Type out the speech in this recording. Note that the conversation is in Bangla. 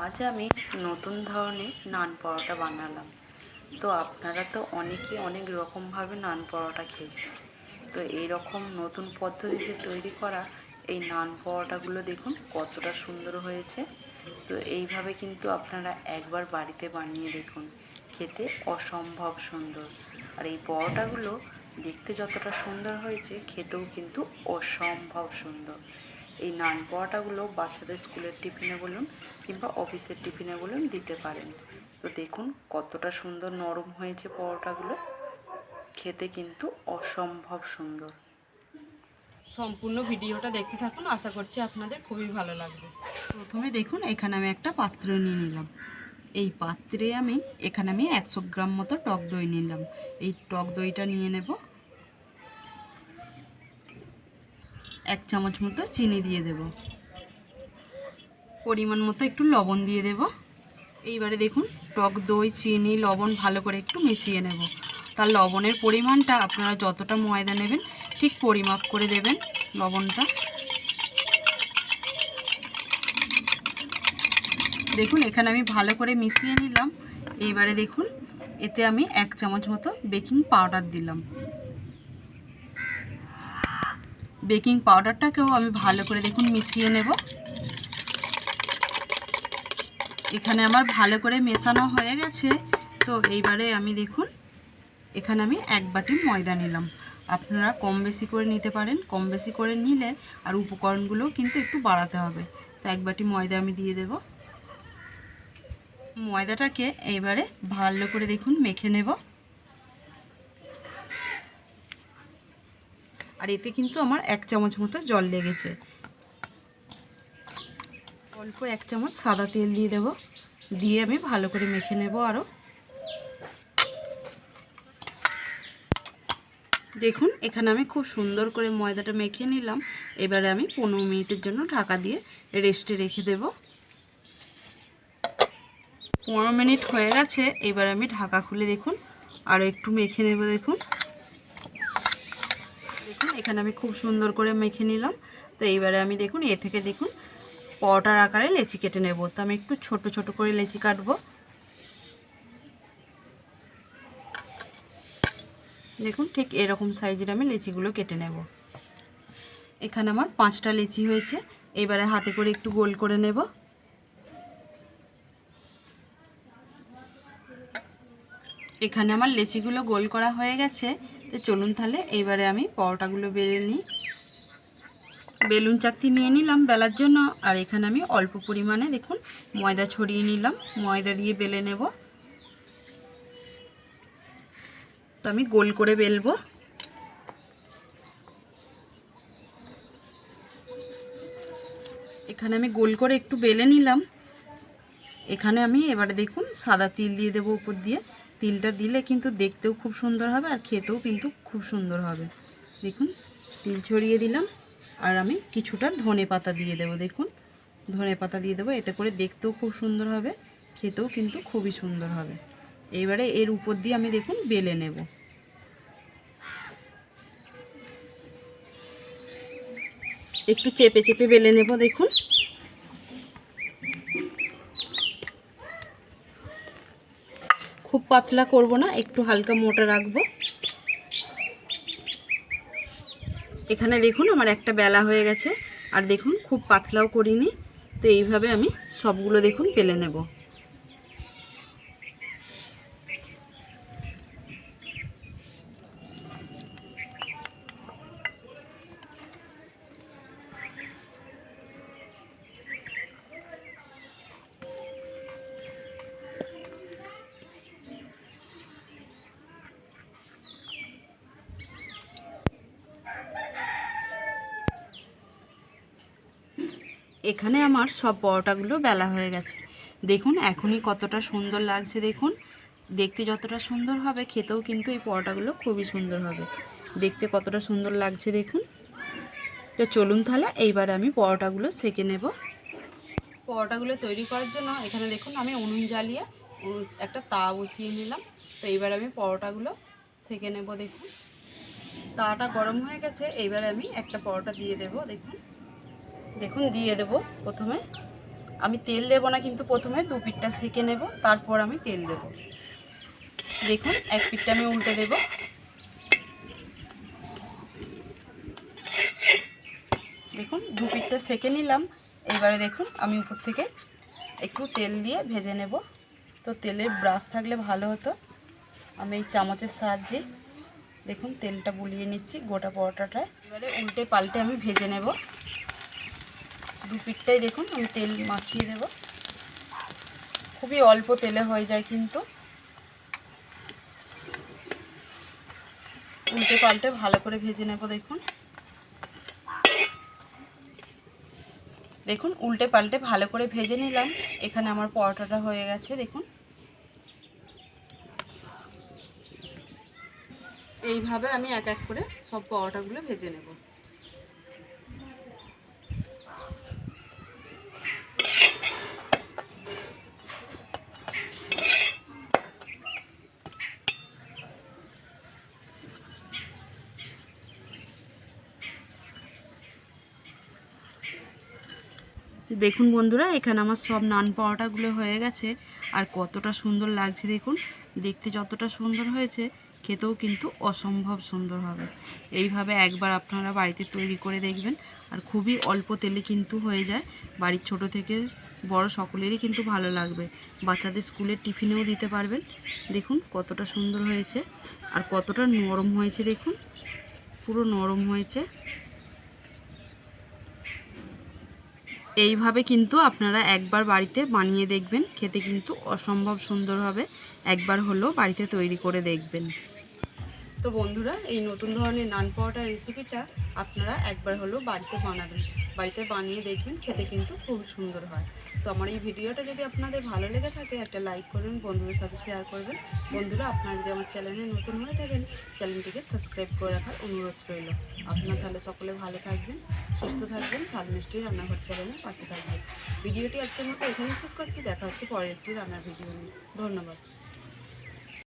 আজ আমি নতুন ধরনের নান পরোটা বানালাম। তো আপনারা তো অনেকে অনেক রকমভাবে নান পরোটা খেয়েছেন। তো এই রকম নতুন পদ্ধতিতে তৈরি করা এই নান পরোটাগুলো দেখুন কতটা সুন্দর হয়েছে। তো এইভাবে কিন্তু আপনারা একবার বাড়িতে বানিয়ে দেখুন, খেতে অসম্ভব সুন্দর। আর এই পরোটাগুলো দেখতে যতটা সুন্দর হয়েছে, খেতেও কিন্তু অসম্ভব সুন্দর। এই নান পরোটাগুলো বাচ্চাদের স্কুলের টিফিনে বলুন কিংবা অফিসের টিফিনে বলুন দিতে পারেন। তো দেখুন কতটা সুন্দর নরম হয়েছে পরোটাগুলো। খেতে কিন্তু অসম্ভব সুন্দর। সম্পূর্ণ ভিডিওটা দেখতে থাকুন, আশা করছি আপনাদের খুবই ভালো লাগবে। প্রথমে দেখুন এখানে আমি একটা পাত্র নিয়ে নিলাম। এই পাত্রে আমি এখানে আমি একশো গ্রাম মতো টক দই নিলাম। এই টক দইটা নিয়ে নেব। এক চামচ মতো চিনি দিয়ে দেব। পরিমাণ মতো একটু লবণ দিয়ে দেব। এইবারে দেখুন, টক দই, চিনি, লবণ ভালো করে একটু মিশিয়ে নেব। তার লবণের পরিমাণটা আপনারা যতটা ময়দা নেবেন, ঠিক পরিমাপ করে দেবেন লবণটা। দেখুন, এখানে আমি ভালো করে মিশিয়ে নিলাম। এইবারে দেখুন, এতে আমি এক চামচ মতো বেকিং পাউডার দিলাম। বেকিং পাউডারটাকেও আমি ভালো করে দেখুন মিশিয়ে নেব। এখানে আমার ভালো করে মেশানো হয়ে গেছে। তো এইবারে আমি দেখুন, এখানে আমি এক বাটি ময়দা নিলাম। আপনারা কম বেশি করে নিতে পারেন, কম বেশি করে নিলে আর উপকরণগুলোও কিন্তু একটু বাড়াতে হবে। তো এক বাটি ময়দা আমি দিয়ে দেব। ময়দাটাকে এইবারে ভালো করে দেখুন মেখে নেব। আর এতে কিন্তু আমার এক চামচ মতো জল লেগেছে। অল্প এক চামচ সাদা তেল দিয়ে দেব। দিয়ে আমি ভালো করে মেখে নেব আরও দেখুন, এখানে আমি খুব সুন্দর করে ময়দাটা মেখে নিলাম। এবারে আমি পনেরো মিনিটের জন্য ঢাকা দিয়ে রেস্টে রেখে দেব। পনেরো মিনিট হয়ে গেছে, এবার আমি ঢাকা খুলে দেখুন, আর একটু মেখে নেব দেখুন দেখুন। এখানে আমি খুব সুন্দর করে মেখে নিলাম। তো এইবারে আমি দেখুন, এ থেকে দেখুন, পরোটার আকারে লেচি কেটে নেব। তো আমি একটু ছোট ছোট করে লেচি কাটবো। দেখুন, ঠিক এরকম সাইজের আমি লেচিগুলো কেটে নেব। এখানে আমার পাঁচটা লেচি হয়েছে। এবারে হাতে করে একটু গোল করে নেব। এখানে আমার লেচিগুলো গোল করা হয়ে গেছে। তো চলুন তাহলে এইবারে আমি পরোটাগুলো বেলে নিই। বেলুন চাকতি নিয়ে নিলাম বেলার জন্য, আর এখানে আমি অল্প পরিমাণে দেখুন ময়দা ছড়িয়ে নিলাম। ময়দা দিয়ে বেলে নেব। তো আমি গোল করে বেলবো। এখানে আমি গোল করে একটু বেলে নিলাম। এখানে আমি এবারে দেখুন সাদা তিল দিয়ে দেবো উপর দিয়ে। তিলটা দিলে কিন্তু দেখতেও খুব সুন্দর হবে আর খেতেও কিন্তু খুব সুন্দর হবে। দেখুন, তিল ছড়িয়ে দিলাম। আর আমি কিছুটা ধনে পাতা দিয়ে দেবো, দেখুন। ধনে পাতা দিয়ে দেবো, এতে করে দেখতেও খুব সুন্দর হবে, খেতেও কিন্তু খুবই সুন্দর হবে। এইবারে এর উপর দিয়ে আমি দেখুন বেলে নেব। একটু চেপে চেপে বেলে নেব, দেখুন খুব পাতলা করব না, একটু হালকা মোটা রাখব। এখানে দেখুন আমার একটা বেলা হয়ে গেছে, আর দেখুন খুব পাতলাও করিনি, তো এইভাবে আমি সবগুলো দেখুন পেলে নেব। এখানে আমার সব পরোটাগুলো বেলা হয়ে গেছে। দেখুন, এখনই কতটা সুন্দর লাগছে, দেখুন। দেখতে যতটা সুন্দর হবে, খেতেও কিন্তু এই পরোটাগুলো খুবই সুন্দর হবে। দেখতে কতটা সুন্দর লাগছে, দেখুন। তো চলুন তাহলে, এইবারে আমি পরোটাগুলো সেকে নেব। পরোটাগুলো তৈরি করার জন্য এখানে দেখুন, আমি উনুন জ্বালিয়ে একটা তা বসিয়ে নিলাম। তো এইবার আমি পরোটাগুলো সেকে নেব, দেখুন। তাটা গরম হয়ে গেছে, এইবারে আমি একটা পরোটা দিয়ে দেব, দেখুন। দেখুন, দিয়ে দেব প্রথমে। আমি তেল দেবো না কিন্তু প্রথমে, দু পিঠটা সেকে নেব, তারপর আমি তেল দেব। দেখুন, এক পিঠটা আমি উল্টে দেব। দেখুন, দু পিঠটা সেকে নিলাম। এবারে দেখুন, আমি উপর থেকে একটু তেল দিয়ে ভেজে নেব। তো তেলের ব্রাশ থাকলে ভালো হতো। আমি এই চামচের সাহায্যে দেখুন, তেলটা বুলিয়ে নিচ্ছি গোটা পরোটাটায়। এবারে উল্টে পাল্টে আমি ভেজে নেব। দু পিঠটাই দেখুন, আমি তেল মাখিয়ে দেব। খুবই অল্প তেলে হয়ে যায় কিন্তু। উল্টে পাল্টে ভালো করে ভেজে নেব, দেখুন। দেখুন, উল্টে পাল্টে ভালো করে ভেজে নিলাম। এখানে আমার পরোটাটা হয়ে গেছে, দেখুন। এইভাবে আমি এক এক করে সব পরোটাগুলো ভেজে নেব। দেখুন বন্ধুরা, এখানে আমার সব নান পরোটাগুলো হয়ে গেছে। আর কতটা সুন্দর লাগছে দেখুন। দেখতে যতটা সুন্দর হয়েছে, খেতেও কিন্তু অসম্ভব সুন্দর হবে। এইভাবে একবার আপনারা বাড়িতে তৈরি করে দেখবেন। আর খুবই অল্প তেলে কিন্তু হয়ে যায়। বাড়ির ছোট থেকে বড় সকলেরই কিন্তু ভালো লাগবে। বাচ্চাদের স্কুলের টিফিনেও দিতে পারবেন। দেখুন কতটা সুন্দর হয়েছে। আর কতটা নরম হয়েছে দেখুন। পুরো নরম হয়েছে। এইভাবে কিন্তু আপনারা একবার বাড়িতে বানিয়ে দেখবেন, খেতে কিন্তু অসম্ভব সুন্দরভাবে একবার হলেও বাড়িতে তৈরি করে দেখবেন। তো বন্ধুরা, এই নতুন ধরনের নান পরোটা রেসিপিটা আপনারা একবার হলেও বাড়িতে বানাবেন। বাড়িতে বানিয়ে দেখবেন, খেতে কিন্তু খুব সুন্দর হয়। তো আমার এই ভিডিওটা যদি আপনাদের ভালো লেগে থাকে, একটা লাইক করবেন বন্ধুদের সাথে শেয়ার করবেন। বন্ধুরা, আপনারা যদি আমার চ্যানেলে নতুন হয়ে থাকেন চ্যানেলটিকে সাবস্ক্রাইব করে রাখার অনুরোধ রইল। আপনারা তাহলে সকলে ভালো থাকবেন, সুস্থ থাকবেন, ঝাল মিষ্টি রান্নাঘর চ্যানেলের পাশে থাকবেন। ভিডিওটি আজকের মতো এখানেই শেষ করছি। দেখা হচ্ছে পরের একটি রান্নার ভিডিও নিয়ে। ধন্যবাদ।